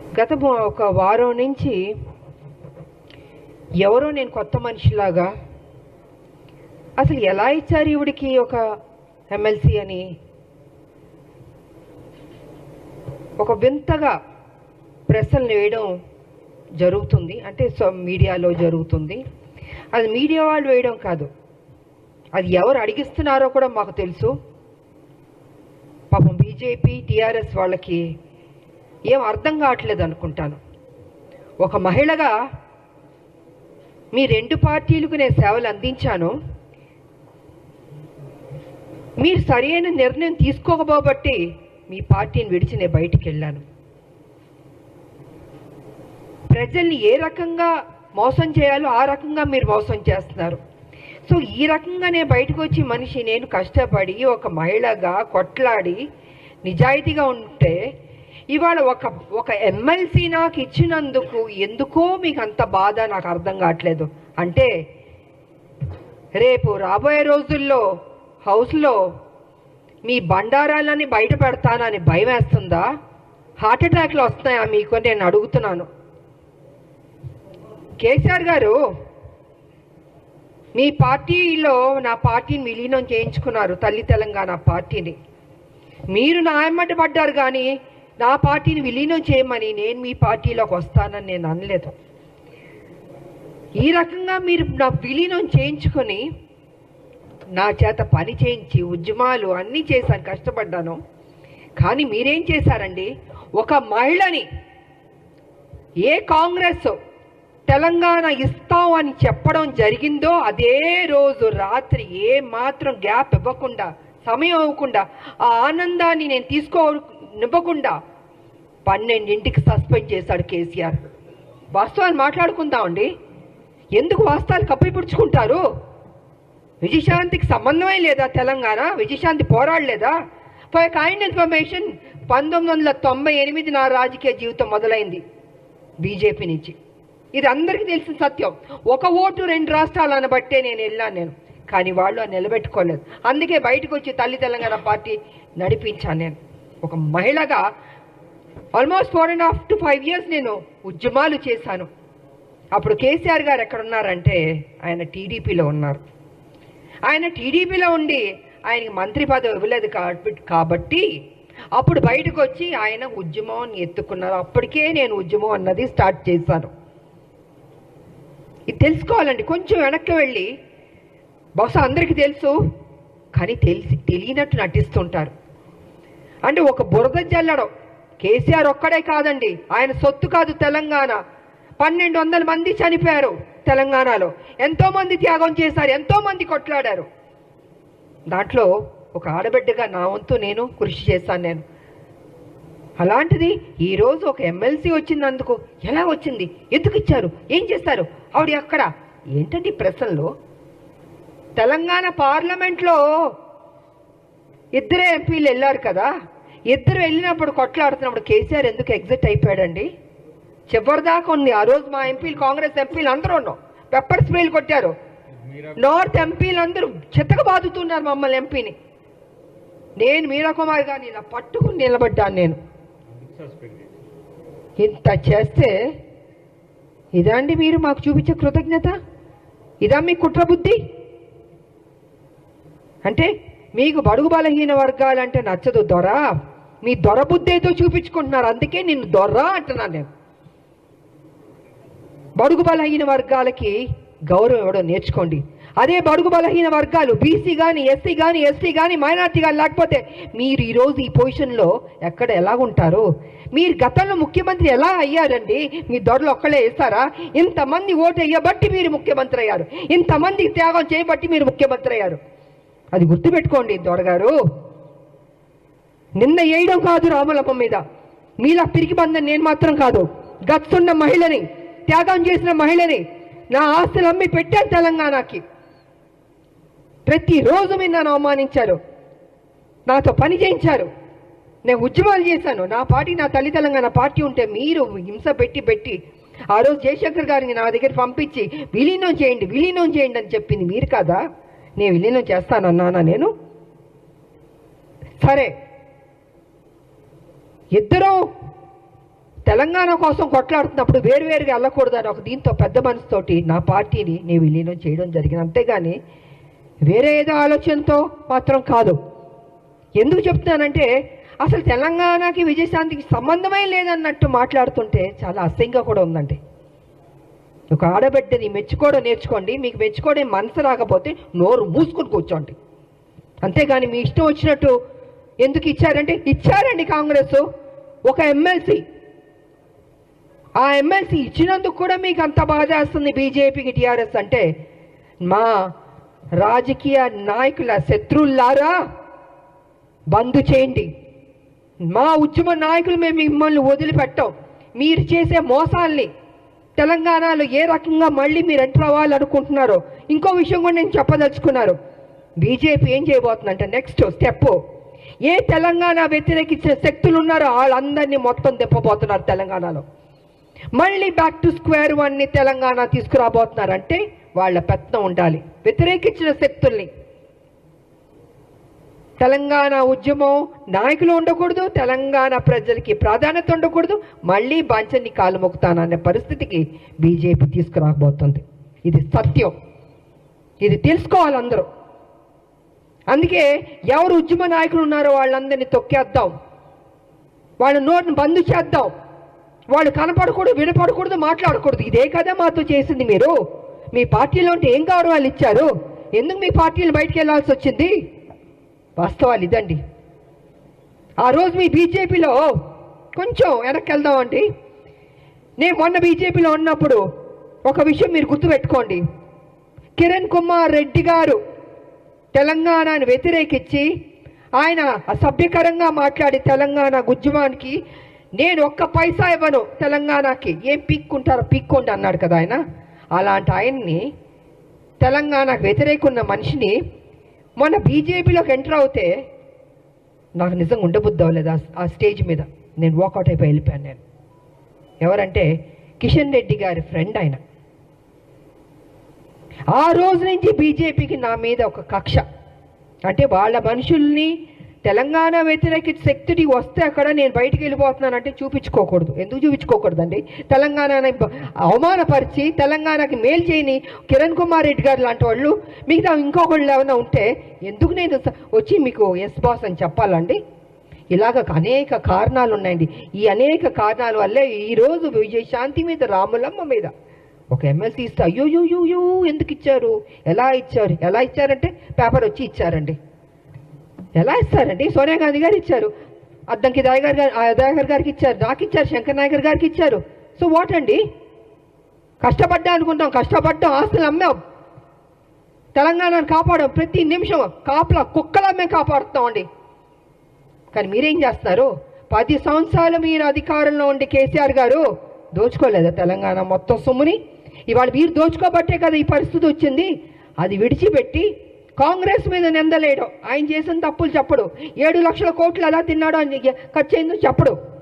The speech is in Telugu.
గత ఒక వారం నుంచి ఎవరో నేను కొత్త మనిషిలాగా అసలు ఎలా ఇచ్చారు ఈవిడికి ఒక ఎమ్మెల్సీ అని ఒక వింతగా ప్రశ్నలు వేయడం జరుగుతుంది. అంటే సో మీడియాలో జరుగుతుంది. అది మీడియా వాళ్ళు వేయడం కాదు. అది ఎవరు అడిగిస్తున్నారో కూడా మాకు తెలుసు. పాపం బీజేపీ టీఆర్ఎస్ వాళ్ళకి ఏం అర్థం కావట్లేదు అనుకుంటాను. ఒక మహిళగా మీ రెండు పార్టీలకు నేను సేవలు అందించాను. మీరు సరైన నిర్ణయం తీసుకోకపోబట్టి మీ పార్టీని విడిచి నేను బయటికి వెళ్ళాను ప్రజల్ని ఏ రకంగా మోసం చేయాలో ఆ రకంగా మీరు మోసం చేస్తున్నారు. సో ఈ రకంగా నేను బయటకు వచ్చి మనిషి నేను కష్టపడి ఒక మహిళగా కొట్లాడి నిజాయితీగా ఉంటే ఇవాళ ఒక ఒక ఎమ్మెల్సీ నాకు ఇచ్చినందుకు ఎందుకో మీకు అంత బాధ నాకు అర్థం కావట్లేదు. అంటే రేపు రాబోయే రోజుల్లో హౌస్లో మీ బండారాలని బయట పెడతానని భయం వేస్తుందా? హార్ట్ అటాక్లు వస్తున్నాయా మీకు నేను అడుగుతున్నాను. కేసీఆర్ గారు మీ పార్టీలో నా పార్టీని విలీనం చేయించుకున్నారు తల్లి తెలంగాణ పార్టీని. మీరు నా ఎమ్మటి పడ్డారు కానీ నా పార్టీని విలీనం చేయమని నేను మీ పార్టీలోకి వస్తానని నేను అనలేదు. ఈ రకంగా మీరు నా విలీనం చేయించుకొని నా చేత పని చేయించి ఉద్యమాలు అన్నీ చేశాను కష్టపడ్డాను. కానీ మీరేం చేశారండి? ఒక మహిళని ఏ కాంగ్రెస్ తెలంగాణ ఇస్తాం అని చెప్పడం జరిగిందో అదే రోజు రాత్రి ఏ మాత్రం గ్యాప్ ఇవ్వకుండా సమయం ఇవ్వకుండా ఆ ఆనందాన్ని నేను తీసుకో నింపకుండా పన్నెండింటికి సస్పెండ్ చేశాడు కేసీఆర్. వాస్తవాలు మాట్లాడుకుందామండి. ఎందుకు వాస్తవాలు కప్పిపుడుచుకుంటారు? విజయశాంతికి సంబంధమే లేదా తెలంగాణ? విజయశాంతి పోరాడలేదా? ఫర్ కైండ్ ఇన్ఫర్మేషన్ పంతొమ్మిది వందల తొంభై ఎనిమిది నా రాజకీయ జీవితం మొదలైంది బీజేపీ నుంచి. ఇది అందరికీ తెలిసిన సత్యం. ఒక ఓటు రెండు రాష్ట్రాలు అనబట్టే నేను వెళ్ళాను నేను. కానీ వాళ్ళు నిలబెట్టుకోలేదు. అందుకే బయటకు వచ్చి తల్లి తెలంగాణ పార్టీ నడిపించాను నేను. ఒక మహిళగా almost four and half to five years నేను ఉద్యమాలు చేశాను. అప్పుడు కేసీఆర్ గారు ఎక్కడున్నారంటే ఆయన టీడీపీలో ఉన్నారు. ఆయన టీడీపీలో ఉండి ఆయనకి మంత్రి పదవి ఇవ్వలేదు కాబట్టి కాబట్టి అప్పుడు బయటకు వచ్చి ఆయన ఉద్యమం ఎత్తుకున్నారు. అప్పటికే నేను ఉద్యమం అన్నది స్టార్ట్ చేశాను. ఇది తెలుసుకోవాలండి. కొంచెం వెనక్కి వెళ్ళి బహుశా అందరికీ తెలుసు కానీ తెలిసి తెలియనట్టు నటిస్తుంటారు. అంటే ఒక బురద జల్లడం. కేసీఆర్ ఒక్కడే కాదండి ఆయన సొత్తు కాదు తెలంగాణ. పన్నెండు వందల మంది చనిపోయారు తెలంగాణలో. ఎంతో మంది త్యాగం చేశారు ఎంతో మంది కొట్లాడారు. దాంట్లో ఒక ఆడబిడ్డగా నా వంతు నేను కృషి చేశాను నేను. అలాంటిది ఈరోజు ఒక ఎమ్మెల్సీ అందుకు ఎలా వచ్చింది? ఎందుకు ఇచ్చారు? ఏం చేస్తారు? ఆవిడ అక్కడ ఏంటండి ప్రశ్నలు ప్రశ్నలో? తెలంగాణ పార్లమెంట్లో ఇద్దరే ఎంపీలు వెళ్ళారు కదా. ఇద్దరు వెళ్ళినప్పుడు కొట్లాడుతున్నప్పుడు కేసీఆర్ ఎందుకు ఎగ్జిట్ అయిపోయాడండి? చివరిదాకా ఉంది. ఆ రోజు మా ఎంపీలు కాంగ్రెస్ ఎంపీలు అందరూ ఉన్నాం. పెప్పర్ స్ప్రేలు కొట్టారు. నార్త్ ఎంపీలు అందరూ చిత్తక బాదుతున్నారు మమ్మల్ని ఎంపీని. నేను మీరా కుమార్ గారిని ఇలా పట్టుకుని నిలబడ్డాను నేను. ఇంత చేస్తే ఇదండి మీరు మాకు చూపించే కృతజ్ఞత? ఇదా మీ కుట్ర బుద్ధి? అంటే మీకు బడుగు బలహీన వర్గాలంటే నచ్చదు దొర. మీ దొర బుద్ధేతో చూపించుకుంటున్నారు. అందుకే నిన్ను దొర అంటున్నాను నేను. బడుగు బలహీన వర్గాలకి గౌరవం ఇవ్వడం నేర్చుకోండి. అదే బడుగు బలహీన వర్గాలు బీసీ కానీ ఎస్సీ కానీ ఎస్టీ కానీ మైనార్టీ కానీ లేకపోతే మీరు ఈరోజు ఈ పొజిషన్లో ఎక్కడ ఎలా ఉంటారు మీరు గతంలో ముఖ్యమంత్రి ఎలా అయ్యారండి? మీ దొరలు ఒక్కలే వేస్తారా? ఇంతమంది ఓటు వేయబట్టి మీరు ముఖ్యమంత్రి అయ్యారు. ఇంతమందికి త్యాగం చేయబట్టి మీరు ముఖ్యమంత్రి అయ్యారు. అది గుర్తుపెట్టుకోండి దొరగారు నిన్న వేయడం కాదు రామలమ్మ మీద. మీలా పిరికి బంధం నేను మాత్రం కాదు. గచ్చున్న మహిళని త్యాగం చేసిన మహిళని నా ఆస్తులు అమ్మి పెట్టాను తెలంగాణకి. ప్రతిరోజు మీరు నన్ను అవమానించారు. నాతో పని చేయించారు. నేను ఉద్యమాలు చేశాను. నా పార్టీ నా తల్లి తెలంగాణ పార్టీ ఉంటే మీరు హింస పెట్టి పెట్టి ఆ రోజు జయశంకర్ గారిని నా దగ్గర పంపించి విలీనం చేయండి విలీనం చేయండి అని చెప్పింది మీరు కాదా? నేను విలీనం చేస్తానన్నానా నేను? సరే. ఇద్దరూ తెలంగాణ కోసం కొట్లాడుతున్నప్పుడు వేరువేరుగా వెళ్ళకూడదని ఒక దీంతో పెద్ద మనసుతోటి నా పార్టీని నేను విలీనం చేయడం జరిగింది. అంతేగాని వేరే ఏదో ఆలోచనతో మాత్రం కాదు. ఎందుకు చెప్తున్నానంటే అసలు తెలంగాణకి విజయశాంతికి సంబంధమే లేదన్నట్టు మాట్లాడుతుంటే చాలా అసహ్యంగా కూడా ఉందండి. ఒక ఆడబిడ్డని మెచ్చుకోవడం నేర్చుకోండి మీకు మెచ్చుకోవడం మనసు రాకపోతే నోరు మూసుకొని కూర్చోండి. అంతేగాని మీ ఇష్టం వచ్చినట్టు ఎందుకు ఇచ్చారంటే ఇచ్చారండి కాంగ్రెస్ ఒక ఎమ్మెల్సీ. ఆ ఎమ్మెల్సీ ఇచ్చినందుకు కూడా మీకు అంత బాధ వేస్తుంది బీజేపీకి టీఆర్ఎస్ అంటే. మా రాజకీయ నాయకుల శత్రువులారా బంద్ చేయండి. మా ఉద్యమ నాయకులు మేము మిమ్మల్ని వదిలిపెట్టాం. మీరు చేసే మోసాల్ని తెలంగాణలో ఏ రకంగా మళ్ళీ మీరు ఎంటర్ అవ్వాలనుకుంటున్నారో ఇంకో విషయం కూడా నేను చెప్పదలుచుకున్నారు బీజేపీ ఏం చేయబోతుందంటే? నెక్స్ట్ స్టెప్ ఏ తెలంగాణ వ్యతిరేకించిన శక్తులు ఉన్నారో వాళ్ళందరినీ మొత్తం తెప్పబోతున్నారు తెలంగాణలో. మళ్ళీ బ్యాక్ టు స్క్వేర్ వన్ని తెలంగాణ తీసుకురాబోతున్నారంటే వాళ్ళ పెత్తనం ఉండాలి. వ్యతిరేకించిన శక్తుల్ని తెలంగాణ ఉద్యమం నాయకులు ఉండకూడదు తెలంగాణ ప్రజలకి ప్రాధాన్యత ఉండకూడదు. మళ్ళీ బాంచన్ని కాలు మొక్కుతాననే పరిస్థితికి బీజేపీ తీసుకురాబోతుంది. ఇది సత్యం. ఇది తెలుసుకోవాలి అందరూ. అందుకే ఎవరు ఉద్యమ నాయకులు ఉన్నారో వాళ్ళందరినీ తొక్కేద్దాం. వాళ్ళ నోటిని బంద్ చేద్దాం. వాళ్ళు కనపడకూడదు వినపడకూడదు మాట్లాడకూడదు. ఇదే కదా మాతో చేసింది మీరు. మీ పార్టీలో ఉంటే ఏం గౌరవాలు ఇచ్చారు? ఎందుకు మీ పార్టీలు బయటికి వెళ్ళాల్సి వచ్చింది? వాస్తవాలు ఇదండి. ఆ రోజు మీ బీజేపీలో కొంచెం వెనక్కి వెళ్దామండి. నేను మొన్న బీజేపీలో ఉన్నప్పుడు ఒక విషయం మీరు గుర్తుపెట్టుకోండి. కిరణ్ కుమార్ రెడ్డి గారు తెలంగాణను వ్యతిరేకించి ఆయన అసభ్యకరంగా మాట్లాడి తెలంగాణ గుజ్జమానికి నేను ఒక్క పైసా ఇవ్వను తెలంగాణకి. ఏం పీక్కుంటారో పీక్కోండి అన్నాడు కదా ఆయన. అలాంటి ఆయన్ని తెలంగాణకు వ్యతిరేకున్న మనిషిని మొన్న బీజేపీలోకి ఎంటర్ అవుతే నాకు నిజంగా ఉండబుద్ధి అవ్వలేదు ఆ- ఆ స్టేజ్ మీద. నేను వాకౌట్ అయిపోయి వెళ్ళిపోయాను నేను. ఎవరంటే కిషన్ రెడ్డి గారి ఫ్రెండ్ ఆయన. ఆ రోజు నుంచి బీజేపీకి నా మీద ఒక కక్ష. అంటే వాళ్ళ మనుషుల్ని తెలంగాణ వ్యతిరేక శక్తిని వస్తే అక్కడ నేను బయటికి వెళ్ళిపోతున్నానంటే చూపించుకోకూడదు. ఎందుకు చూపించుకోకూడదండి? తెలంగాణని అవమానపరిచి తెలంగాణకి మేలు చేయని కిరణ్ కుమార్ రెడ్డి గారు లాంటి వాళ్ళు మిగతా ఇంకొకళ్ళు ఏమైనా ఉంటే ఎందుకు నేను వచ్చి మీకు ఎస్ బాస్ అని చెప్పాలండి? ఇలాగ అనేక కారణాలు ఉన్నాయండి. ఈ అనేక కారణాల వల్లే ఈరోజు విజయశాంతి మీద రాములమ్మ మీద ఒక ఎమ్మెల్సీ ఇస్తే అయ్యో ఎందుకు ఇచ్చారు? ఎలా ఇచ్చారు? ఎలా ఇచ్చారంటే పేపర్ వచ్చి ఇచ్చారండి. ఎలా ఇస్తారండి? సోనియా గాంధీ గారు ఇచ్చారు. అద్దంకి దయాగర్ గారు దయాగర్ గారికి ఇచ్చారు. నాకు ఇచ్చారు. శంకర్ నాయకర్ గారికి ఇచ్చారు. సో వాట్ అండి? కష్టపడ్డా అనుకుంటాం. కష్టపడ్డాం ఆస్తులు అమ్మాం. తెలంగాణను కాపాడాం. ప్రతి నిమిషం కాపలా కుక్కలా మేము కాపాడుతామండి కానీ మీరేం చేస్తున్నారు? పది సంవత్సరాలు మీరు అధికారంలో ఉండి కేసీఆర్ గారు దోచుకోలేదా తెలంగాణ మొత్తం సొమ్ముని? ఇవాళ మీరు దోచుకోబట్టే కదా ఈ పరిస్థితి వచ్చింది. అది విడిచిపెట్టి కాంగ్రెస్ మీద నిందలేడు. ఆయన చేసిన తప్పులు చెప్పడు. ఏడు లక్షల కోట్లు ఎలా తిన్నాడో అని ఖర్చు అయిందో చెప్పడు.